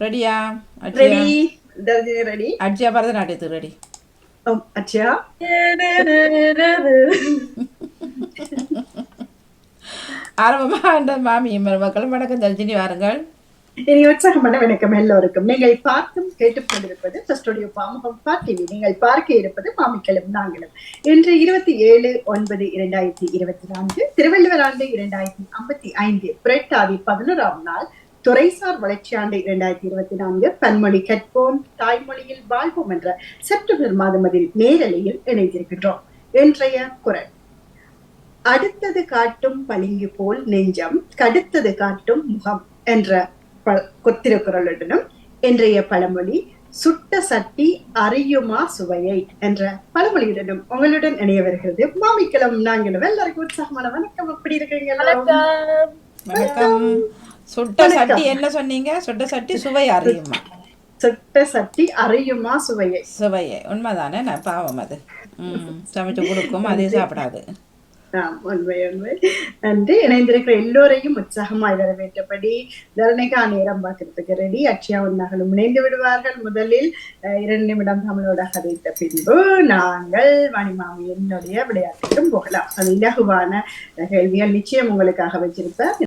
ரெடியா ready ready அட்சியா பரதநாட்டியத்துக்கு ரெடி அச்சா ஆரம்பமாக அந்த மாமி மருமக்களும் வணக்கம் தர்ஜினி வாருங்கள். இனி உற்சாகமான வணக்கம் எல்லோருக்கும். நீங்கள் பார்த்தும் கேட்டுக்கொண்டிருப்பது ஸ்டுடியோ பாமுகம் டிவி நீங்கள் பார்க்க இருப்பது மாமிக்களும் நாங்களும். இன்று இருபத்தி ஏழு ஒன்பது இரண்டாயிரத்தி இருபத்தி நான்கு திருவள்ளுவர் ஆண்டு இரண்டாயிரத்தி ஐம்பத்தி ஐந்து புரட்டாதி பதினோராம் நாள் துறைசார் வளர்ச்சி ஆண்டு இரண்டாயிரத்தி இருபத்தி நான்கு பன்மொழி கற்போம் தாய்மொழியில் வாழ்வோம் என்ற செப்டம்பர் மாதமதில் நேரலையில் இணைந்திருக்கின்றோம். இன்றைய குரல். அடுத்தது காட்டும் பளிங்கு போல் நெஞ்சம் கடுத்தது காட்டும் முகம் என்ற கொத்திருக்குறளுடனும் இன்றைய பழமொழி சுட்ட சட்டி அறியுமா சுவையை என்ற பழமொழியுடனும் உங்களுடன் இணைய வருகிறது மாமிக்கிழம் நாங்களும் எல்லாருக்கும் உற்சாகமான வணக்கம். எப்படி இருக்கீங்க சுட்ட சட்டி என்ன சொன்னீங்க? சுட்ட சட்டி சுவை அறியுமா? சுட்ட சட்டி அறியுமா சுவையை? சுவையை. உண்மைதானே? நான் பாவம் அது. சமைச்சு கொடுக்கும் அதே சாப்பிடாது. உண்மை உண்மை நன்றி. இணைந்திருக்கிற எல்லோரையும் உற்சாகமாய் வரவேற்றபடி தரணிகா நேரம் பார்க்கறதுக்கு ரெடி அக்ஷயா உன்னாகளும் இணைந்து விடுவார்கள். முதலில் இரண்டு நிமிடம் தமிழோட கதைத்த பின்பு நாங்கள் மணிமாமி என்னுடைய விளையாட்டுக்கும் போகலாம். அது இலகுவான கேள்விகள் நிச்சயம் உங்களுக்காக வச்சிருப்பேன்.